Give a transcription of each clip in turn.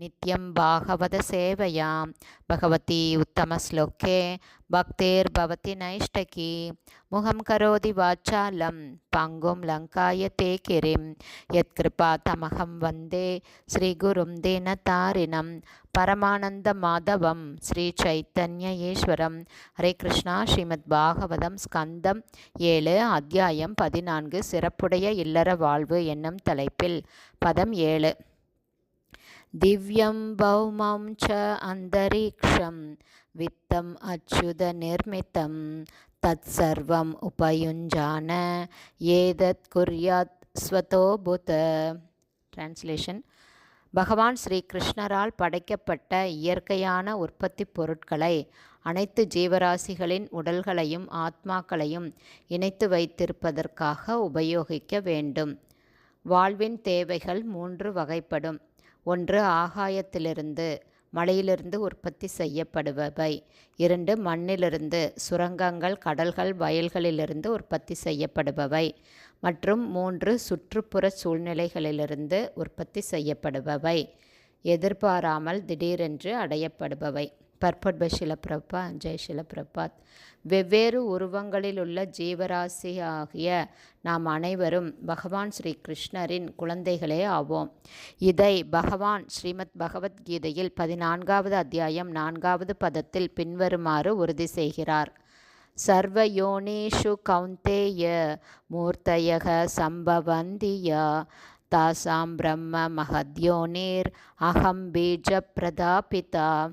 நித்யம் பாகவத சேவையாம். பகவதி உத்தமஸ்லோக்கே பக்தேர் பவதி நைஷ்டகி. முகம் கரோதி வாச்சாலம். பங்கும் லங்காய தே கிரிம் யத்கிருபா தமகம் வந்தே. ஸ்ரீகுரும் தீனதாரிணம் பரமானந்த மாதவம். ஸ்ரீ சைத்தன்ய ஈஸ்வரம். ஹரே கிருஷ்ணா. ஸ்ரீமத் பாகவதம் ஸ்கந்தம் ஏழு அத்தியாயம் பதினான்கு. சிறப்புடைய இல்லற வாழ்வு என்னும் தலைப்பில். பதம் ஏழு. திவ்யம் பௌமம் ச அந்தரீக்ஷம் வித்தம் அச்சுத நிர்மித்தம் தத் சர்வம் உபயுஞ்சான ஏதத் குர்யாத் ஸ்வதோபுத டிரான்ஸ்லேஷன் பகவான் ஸ்ரீ கிருஷ்ணரால் படைக்கப்பட்ட இயற்கையான உற்பத்தி பொருட்களை அனைத்து ஜீவராசிகளின் உடல்களையும் ஆத்மாக்களையும் இணைத்து வைத்திருப்பதற்காக உபயோகிக்க வேண்டும். வாழ்வின் தேவைகள் மூன்று வகைப்படும். ஒன்று ஆகாயத்திலிருந்து மலையிலிருந்து உற்பத்தி செய்யப்படுபவை. இரண்டு மண்ணிலிருந்து சுரங்கங்கள் கடல்கள் வயல்களிலிருந்து உற்பத்தி செய்யப்படுபவை. மற்றும் மூன்று சுற்றுப்புற சூழ்நிலைகளிலிருந்து உற்பத்தி செய்யப்படுபவை. எதிர்பாராமல் திடீரென்று அடையப்படுபவை. பர்பட் பை ஷிலப்பிரபா ஜெய் ஷிலப்பிரபாத் வெவ்வேறு உருவங்களில் உள்ள ஜீவராசி ஆகிய நாம் அனைவரும் பகவான் ஸ்ரீ கிருஷ்ணரின் குழந்தைகளே ஆவோம். இதை பகவான் ஸ்ரீமத் பகவத்கீதையில் பதினான்காவது அத்தியாயம் நான்காவது பதத்தில் பின்வருமாறு உறுதி செய்கிறார். சர்வயோனேஷு கௌந்தேய மூர்த்தயக சம்பவந்தியா தாசாம் பிரம்ம மகத்யோனேர் அகம் பீஜ பிரதாபிதா.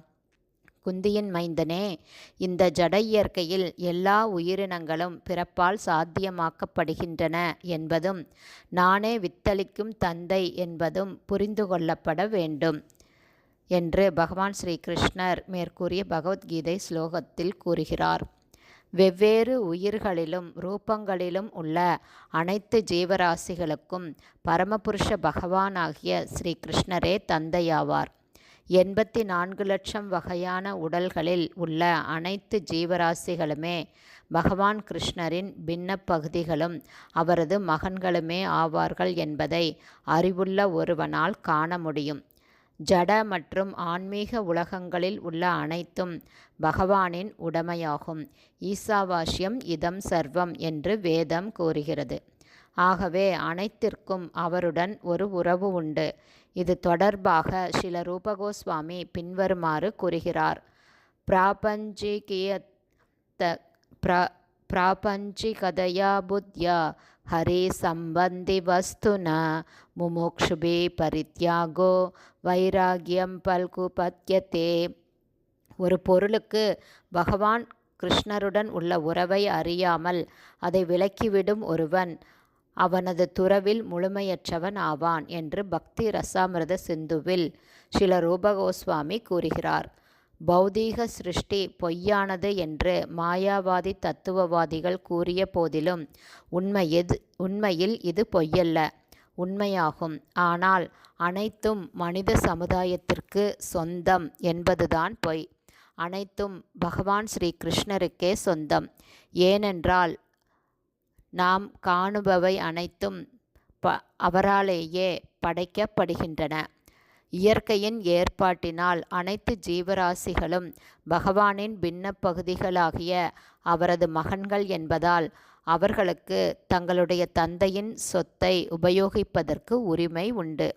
குந்தியின் மைந்தனே இந்த ஜட இயற்கையில் எல்லா உயிரினங்களும் பிறப்பால் சாத்தியமாக்கப்படுகின்றன என்பதும் நானே வித்தளிக்கும் தந்தை என்பதும் புரிந்து கொள்ளப்பட வேண்டும் என்று பகவான் ஸ்ரீ கிருஷ்ணர் மேற்கூறிய பகவத்கீதை ஸ்லோகத்தில் கூறுகிறார். வெவ்வேறு உயிர்களிலும் ரூபங்களிலும் உள்ள அனைத்து ஜீவராசிகளுக்கும் பரமபுருஷ பகவானாகிய ஸ்ரீ கிருஷ்ணரே தந்தையாவார். எண்பத்தி நான்கு லட்சம் வகையான உடல்களில் உள்ள அனைத்து ஜீவராசிகளுமே பகவான் கிருஷ்ணரின் பின்ன பகுதிகளும் அவரது மகன்களுமே ஆவார்கள் என்பதை அறிவுள்ள ஒருவனால் காண முடியும். ஜட மற்றும் ஆன்மீக உலகங்களில் உள்ள அனைத்தும் பகவானின் உடமையாகும். ஈசாவாஷ்யம் இதம் சர்வம் என்று வேதம் கூறுகிறது. ஆகவே அனைத்திற்கும் அவருடன் ஒரு உறவு உண்டு இது தொடர்பாக சில ரூபகோஸ்வாமி பின்வருமாறு கூறுகிறார் பிராபஞ்சிகியத்த பிரா प्रापञ्चिकदया बुद्ध्या हरिसम्बन्धिवस्तुना मुमुक्षुभि परित्यागो வைராகியம் பல்குபத்தியத்தே ஒரு பொருளுக்கு பகவான் கிருஷ்ணருடன் உள்ள உறவை அறியாமல் அதை விலக்கிவிடும் ஒருவன் அவனது துறவில் முழுமையற்றவன் ஆவான் என்று பக்தி ரசாமிரத சிந்துவில் சில ரூபகோஸ்வாமி கூறுகிறார். பௌதீக சிருஷ்டி பொய்யானது என்று மாயாவாதி தத்துவவாதிகள் கூறிய போதிலும் உண்மையது உண்மையில் இது பொய்யல்ல உண்மையாகும். ஆனால் அனைத்தும் மனித சமுதாயத்திற்கு சொந்தம் என்பதுதான் பொய். அனைத்தும் பகவான் ஸ்ரீ கிருஷ்ணருக்கே சொந்தம். ஏனென்றால் நாம் காணுபவை அனைத்தும் ப அவராலேயே படைக்கப்படுகின்றன. இயற்கையின் ஏற்பாட்டினால் அனைத்து ஜீவராசிகளும் பகவானின் பின்ன பகுதிகளாகிய அவரது மகன்கள் என்பதால் அவர்களுக்கு தங்களுடைய தந்தையின் சொத்தை உபயோகிப்பதற்கு உரிமை உண்டு.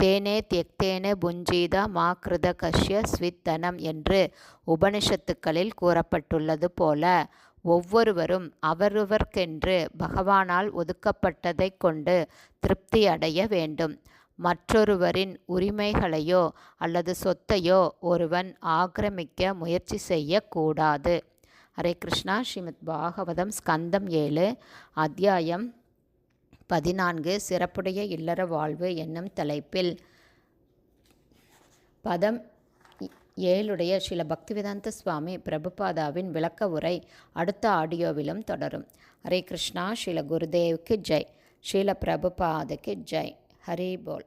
தேனே தியக்தேனே புஞ்சீத மா கிருத கஷ்ய ஸ்வித்தனம் என்று உபனிஷத்துக்களில் கூறப்பட்டுள்ளது போல ஒவ்வொருவரும் அவரவர்க்கென்று பகவானால் ஒதுக்கப்பட்டதை கொண்டு திருப்தி அடைய வேண்டும். மற்றொருவரின் உரிமைகளையோ அல்லது சொத்தையோ ஒருவன் ஆக்கிரமிக்க முயற்சி செய்யக்கூடாது. ஹரே கிருஷ்ணா. ஸ்ரீமத் பாகவதம் ஸ்கந்தம் ஏழு அத்தியாயம் பதினான்கு சிறப்புடைய இல்லற வாழ்வு என்னும் தலைப்பில் பதம் ஏழுடைய ஸ்ரீல பக்திவேதாந்த சுவாமி பிரபுபாதாவின் விளக்க உரை அடுத்த ஆடியோவிலும் தொடரும். ஹரே கிருஷ்ணா ஸ்ரீல குருதேவுக்கு ஜெய். ஸ்ரீல பிரபுபாதுக்கு ஜெய். ஹரி போல்.